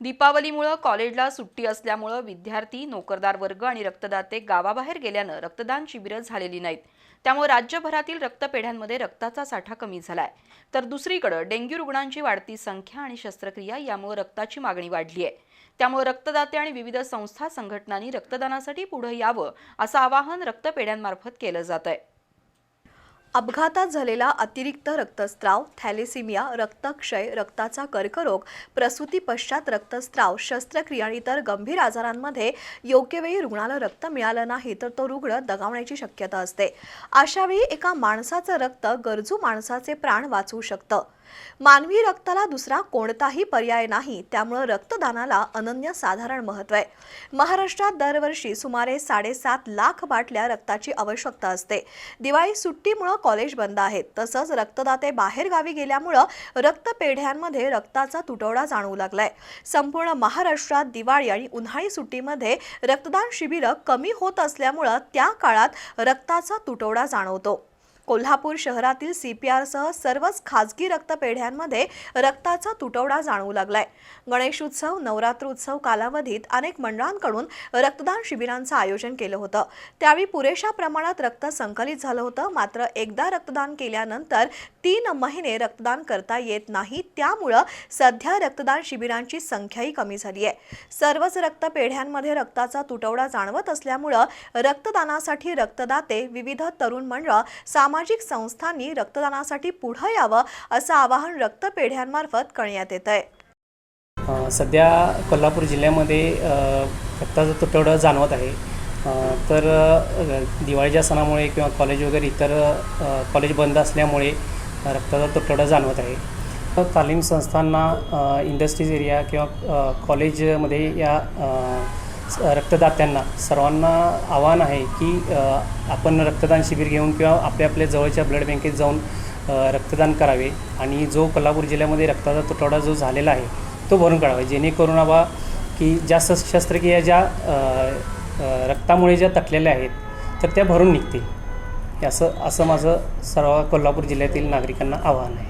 दीपावलीमुळं कॉलेजला सुट्टी असल्यामुळं विद्यार्थी नोकरदार वर्ग आणि रक्तदाते गावाबाहेर गेल्यानं रक्तदान शिबिरं झालेली नाहीत. त्यामुळे राज्यभरातील रक्तपेढ्यांमध्ये रक्ताचा साठा कमी झालाय. तर दुसरीकडं डेंग्यू रुग्णांची वाढती संख्या आणि शस्त्रक्रिया यामुळे रक्ताची मागणी वाढली आहे त्यामुळे रक्तदाते आणि विविध संस्था संघटनांनी रक्तदानासाठी पुढे यावं असं आवाहन रक्तपेढ्यांमार्फत केलं जात आहे अपघातात झालेला अतिरिक्त रक्तस्त्राव थॅलेसिमिया रक्तक्षय रक्ताचा कर्करोग प्रसूती पश्चात रक्तस्त्राव शस्त्रक्रिया आणि इतर गंभीर आजारांमध्ये योग्य वेळी रुग्णाला रक्त मिळालं नाही तर तो रुग्ण दगावण्याची शक्यता असते. अशावेळी एका माणसाचं रक्त गरजू माणसाचे प्राण वाचवू शकतं. मानवी रक्ताला दुसरा कोणताही पर्याय नाही त्यामुळं रक्तदानाला अनन्य साधारण महत्त्व आहे. महाराष्ट्रात दरवर्षी सुमारे साडेसात लाख बाटल्या रक्ताची आवश्यकता असते. दिवाळी सुट्टीमुळं कॉलेज बंद आहेत. तसंच रक्तदाते बाहेर गावी गेल्यामुळं रक्तपेढ्यांमध्ये रक्ताचा तुटवडा जाणवू लागलाय. संपूर्ण महाराष्ट्रात दिवाळी आणि उन्हाळी सुट्टीमध्ये रक्तदान शिबिरं कमी होत असल्यामुळं त्या काळात रक्ताचा तुटवडा जाणवतो. कोल्हापूर शहरातील सी पी आरसह सर्वच खाजगी रक्तपेढ्यांमध्ये रक्ताचा तुटवडा जाणवू लागलाय. गणेशोत्सव नवरात्रोत्सव कालावधीत अनेक मंडळांकडून रक्तदान शिबिरांचं आयोजन केलं होतं. त्यावेळी पुरेशा प्रमाणात रक्त संकलित झालं होतं. मात्र एकदा रक्तदान केल्यानंतर तीन महिने रक्तदान करता येत नाही. त्यामुळं सध्या रक्तदान शिबिरांची संख्याही कमी झाली आहे सर्वच रक्तपेढ्यांमध्ये रक्ताचा तुटवडा जाणवत असल्यामुळं रक्तदानासाठी रक्तदाते विविध तरुण मंडळ सामाजिक संस्थांनी रक्तदानासाठी पुढं यावं असं आवाहन रक्तपेढ्यांमार्फत करण्यात येत आहे. सध्या कोल्हापूर जिल्ह्यामध्ये अ, रक्ताचा तुटवडा जाणवत आहे. तर दिवाळीच्या सणामुळे किंवा कॉलेज वगैरे इतर कॉलेज बंद असल्यामुळे रक्ताचा तुटवडा जाणवत आहे. तर तालीम संस्थांना इंडस्ट्रीज एरिया किंवा कॉलेजमध्ये या रक्तदात्यांना सर्वांना आव्हान आहे की आपण रक्तदान शिबिर घेऊन किंवा आपल्या आपल्या जवळच्या ब्लड बँकेत जाऊन रक्तदान करावे आणि जो कोल्हापूर जिल्ह्यामध्ये रक्ताचा तुटवडा जो झालेला आहे तो भरून काढावा. जेणेकरून बाबा की ज्या स शस्त्रक्रिया ज्या रक्तामुळे ज्या तटलेल्या आहेत तर त्या भरून निघतील. असं असं माझं सर्व कोल्हापूर जिल्ह्यातील नागरिकांना आव्हान आहे.